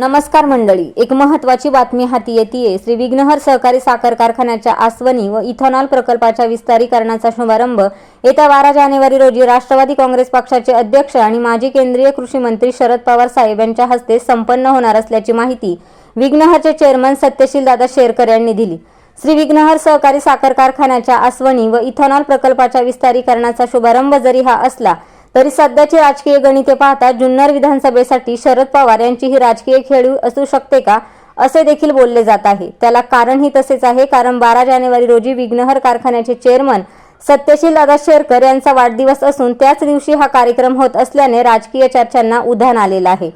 नमस्कार मंडळी. एक महत्वाची बातमी हाती येते श्री विघ्नहर सहकारी साखर कारखान्याच्या आसवनी व इथॉनॉल प्रकल्पाच्या विस्तारीकरणाचा शुभारंभ येत्या बारा जानेवारी रोजी राष्ट्रवादी काँग्रेस पक्षाचे अध्यक्ष आणि माजी केंद्रीय कृषी मंत्री शरद पवार साहेब यांच्या हस्ते संपन्न होणार असल्याची माहिती विघ्नहरचे चेअरमन सत्यशील दादा शेरकर यांनी दिली. श्री विघ्नहर सहकारी साखर कारखान्याच्या आसवनी व इथॉनॉल प्रकल्पाच्या विस्तारीकरणाचा शुभारंभ जरी हा असला तरी सध्याची राजकीय गणिते पाहता जुन्नर विधानसभेसाठी शरद पवार यांची ही राजकीय खेळी असू शकते का असे देखील बोलले जात आहे. त्याला कारणही तसेच आहे. कारण बारा जानेवारी रोजी विघ्नहर कारखान्याचे चेअरमन सत्यशील दादा शेरकर यांचा वाढदिवस असून त्याच दिवशी हा कार्यक्रम होत असल्याने राजकीय चर्चांना उधाण आलेलं आहे.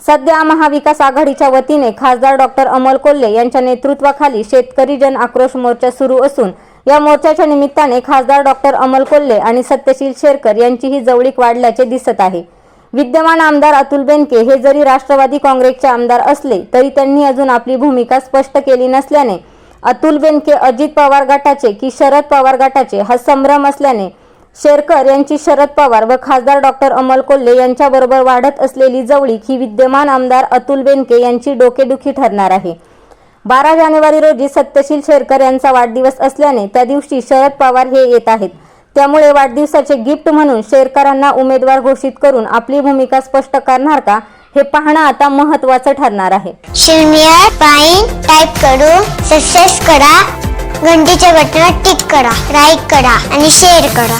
सध्या महाविकास आघाडीच्या वतीने खासदार डॉक्टर अमोल कोल्हे यांच्या नेतृत्वाखाली शेतकरी जन आक्रोश मोर्चा सुरू असून या मोर्चाच्या निमित्ताने खासदार डॉक्टर अमल कोल्हे आणि सत्यशील शेरकर यांचीही जवळीक वाढल्याचे दिसत आहे. विद्यमान आमदार अतुल बेनके हे जरी राष्ट्रवादी काँग्रेसचे आमदार असले तरी त्यांनी अजून आपली भूमिका स्पष्ट केली नसल्याने अतुल बेनके अजित पवार गटाचे की शरद पवार गटाचे हा संभ्रम असल्याने शेरकर यांची शरद पवार व खासदार डॉक्टर अमल कोल्हे यांच्याबरोबर वाढत असलेली जवळीक ही विद्यमान आमदार अतुल बेनके यांची डोकेदुखी ठरणार आहे. बारा जानेवारी रोजी सत्यशील शेरकर यांचा वाढदिवस असल्याने त्या दिवशी शरद पवार हे येत आहेत. त्यामुळे वाढदिवसाचे गिफ्ट म्हणून शेरकरांना उमेदवार घोषित करून आपली भूमिका स्पष्ट करणार का हे पाहणं आता महत्त्वाचं ठरणार आहे. शून्य पाईन टाईप करू सक्सेस करा घंटीच्या बटनावर टिक करा लाईक करा आणि शेअर करा.